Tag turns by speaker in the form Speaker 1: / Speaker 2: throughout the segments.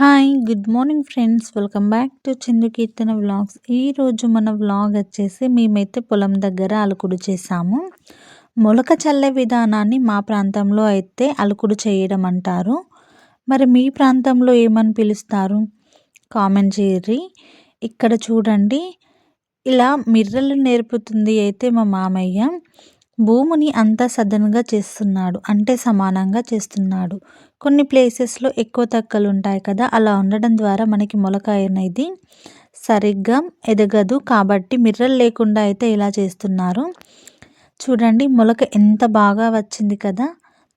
Speaker 1: Hi good morning friends welcome back to Chandu Keerthana vlogs ఈరోజు మన vlog వచ్చేసి మేమైతే పొలం దగ్గర అలుకుడు చేసాము. మొలక చల్లే విధానాన్ని మా ప్రాంతంలో అయితే అలుకుడు చేయడం అంటారు. మరి మీ ప్రాంతంలో ఏమని పిలుస్తారు? కామెంట్ చేయర్రి ఇక్కడ చూడండి. ఇలా మిర్రలు నేర్పుతుంది అయితే మా మామయ్య. భూమిని అంతా సదనుగా చేస్తున్నాడు. అంటే సమానంగా చేస్తున్నాడు. కొన్ని ప్లేసెస్లో ఎక్కువ తక్కలు ఉంటాయి కదా అలా ఉండడం ద్వారా మనకి మొలక అనేది సరిగ్గా ఎదగదు. కాబట్టి మిర్రలు లేకుండా అయితే ఇలా చేస్తున్నారు. చూడండి మొలక ఎంత బాగా వచ్చింది కదా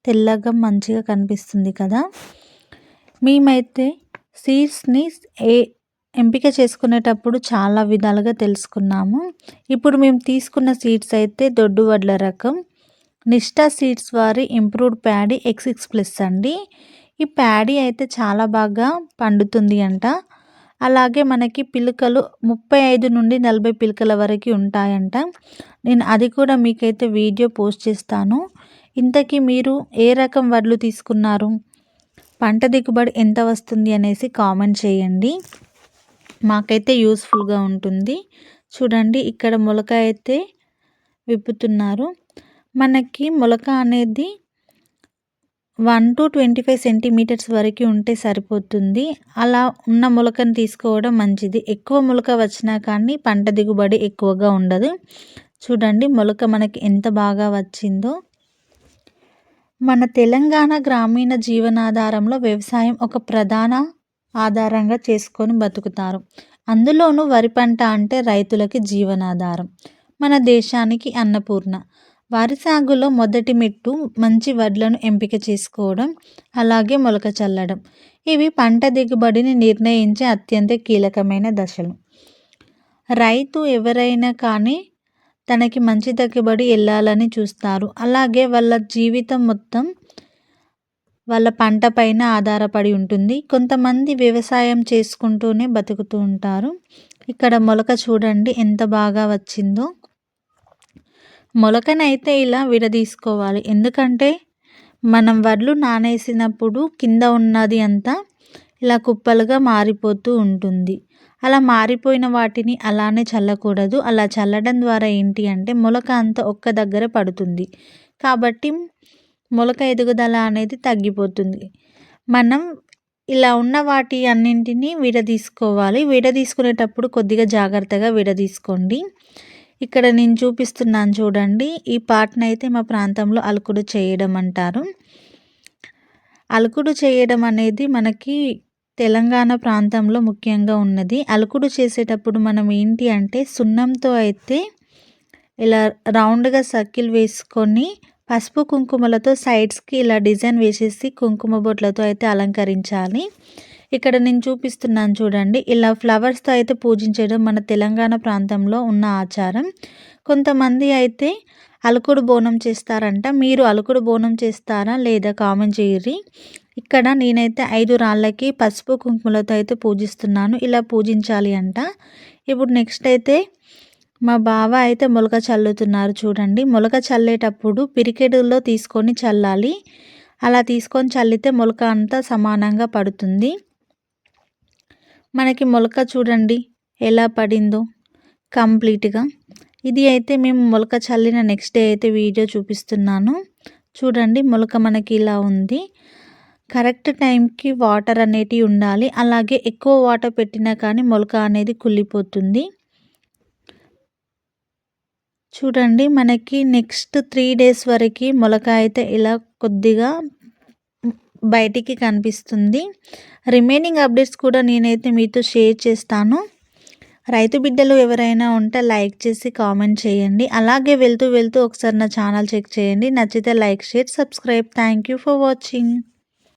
Speaker 1: తెల్లగా మంచిగా కనిపిస్తుంది కదా. మేమైతే సీడ్స్ని ఏ ఎంపిక చేసుకునేటప్పుడు చాలా విధాలుగా తెలుసుకున్నాము. ఇప్పుడు మేము తీసుకున్న సీడ్స్ అయితే దొడ్డు వడ్ల రకం. నిష్టా సీడ్స్ వారి improved paddy X six plus అండి. ఈ ప్యాడీ అయితే చాలా బాగా పండుతుంది అంట. అలాగే మనకి పిలకలు ముప్పై ఐదు నుండి నలభై పిలకల వరకు ఉంటాయంట. నేను అది కూడా మీకైతే వీడియో పోస్ట్ చేస్తాను. ఇంతకీ మీరు ఏ రకం వడ్లు తీసుకున్నారు? పంట దిగుబడి ఎంత వస్తుంది అనేసి కామెంట్ చేయండి. మాకైతే యూస్ఫుల్గా ఉంటుంది. చూడండి ఇక్కడ మొలక అయితే విప్పుతున్నారు. మనకి మొలక అనేది one to twenty five centimetres వరకు ఉంటే సరిపోతుంది. అలా ఉన్న మొలకను తీసుకోవడం మంచిది. ఎక్కువ మొలక వచ్చినా కానీ పంట దిగుబడి ఎక్కువగా ఉండదు. చూడండి మొలక మనకి ఎంత బాగా వచ్చిందో. మన తెలంగాణ గ్రామీణ జీవనాధారంలో వ్యవసాయం ఒక ప్రధాన ఆధారంగా చేసుకొని బతుకుతారు. అందులోనూ వరి పంట అంటే రైతులకి జీవనాధారం. మన దేశానికి అన్నపూర్ణ. వరి సాగులో మొదటి మెట్టు మంచి వడ్లను ఎంపిక చేసుకోవడం అలాగే మొలక చల్లడం. ఇవి పంట దిగుబడిని నిర్ణయించే అత్యంత కీలకమైన దశలు. రైతు ఎవరైనా కానీ తనకి మంచి దిగుబడి వెళ్ళాలని చూస్తారు. అలాగే వాళ్ళ జీవితం మొత్తం వాళ్ళ పంట పైన ఆధారపడి ఉంటుంది. కొంతమంది వ్యవసాయం చేసుకుంటూనే బతుకుతూ ఉంటారు. ఇక్కడ మొలక చూడండి ఎంత బాగా వచ్చిందో. మొలకనైతే ఇలా విడదీసుకోవాలి. ఎందుకంటే మనం వడ్లు నానేసినప్పుడు కింద ఉన్నది అంతా ఇలా కుప్పలుగా మారిపోతూ ఉంటుంది. అలా మారిపోయిన వాటిని అలానే చల్లకూడదు. అలా చల్లడం ద్వారా ఏంటి అంటే మొలక అంతా ఒక్క దగ్గర పడుతుంది. కాబట్టి మొలక ఎదుగుదల అనేది తగ్గిపోతుంది. మనం ఇలా ఉన్న వాటి అన్నింటినీ విడదీసుకోవాలి. విడదీసుకునేటప్పుడు కొద్దిగా జాగ్రత్తగా విడదీసుకోండి. ఇక్కడ నేను చూపిస్తున్నాను చూడండి. ఈ పాటను అయితే మా ప్రాంతంలో అలుకుడు చేయడం అంటారు. అలుకుడు చేయడం అనేది మనకి తెలంగాణ ప్రాంతంలో ముఖ్యంగా ఉన్నది. అలుకుడు చేసేటప్పుడు మనం ఏంటి అంటే సున్నంతో అయితే ఇలా రౌండ్గా సర్కిల్ వేసుకొని పసుపు కుంకుమలతో సైడ్స్కి ఇలా డిజైన్ వేసేసి కుంకుమ బొట్లతో అయితే అలంకరించాలి. ఇక్కడ నేను చూపిస్తున్నాను చూడండి. ఇలా ఫ్లవర్స్తో అయితే పూజించడం మన తెలంగాణ ప్రాంతంలో ఉన్న ఆచారం. కొంతమంది అయితే అలుకుడు బోనం చేస్తారంట. మీరు అలుకుడు బోనం చేస్తారా లేదా కామెంట్ చేయరి ఇక్కడ నేనైతే ఐదు రాళ్ళకి పసుపు కుంకుమలతో అయితే పూజిస్తున్నాను. ఇలా పూజించాలి అంట. ఇప్పుడు నెక్స్ట్ అయితే మా బావ అయితే మొలక చల్లుతున్నారు చూడండి. మొలక చల్లేటప్పుడు పిరికెడులో తీసుకొని చల్లాలి. అలా తీసుకొని చల్లితే మొలక అంతా సమానంగా పడుతుంది. మనకి మొలక చూడండి ఎలా పడిందో కంప్లీట్గా. ఇది అయితే మేము మొలక చల్లిన నెక్స్ట్ డే అయితే వీడియో చూపిస్తున్నాను. చూడండి మొలక మనకి ఇలా ఉంది. కరెక్ట్ టైంకి వాటర్ అనేటివి ఉండాలి. అలాగే ఎక్కువ వాటర్ పెట్టినా కానీ మొలక అనేది కుళ్ళిపోతుంది. చూడండి మనకి నెక్స్ట్ త్రీ డేస్ వరకు మొలక అయితే ఇలా కొద్దిగా బయటికి కనిపిస్తుంది. రిమైనింగ్ అప్డేట్స్ కూడా నేనైతే మీతో షేర్ చేస్తాను. రైతు బిడ్డలు ఎవరైనా ఉంటే లైక్ చేసి కామెంట్ చేయండి. అలాగే వెళ్తూ వెళ్తూ ఒకసారి నా ఛానల్ చెక్ చేయండి. నచ్చితే like share subscribe. Thank you for watching.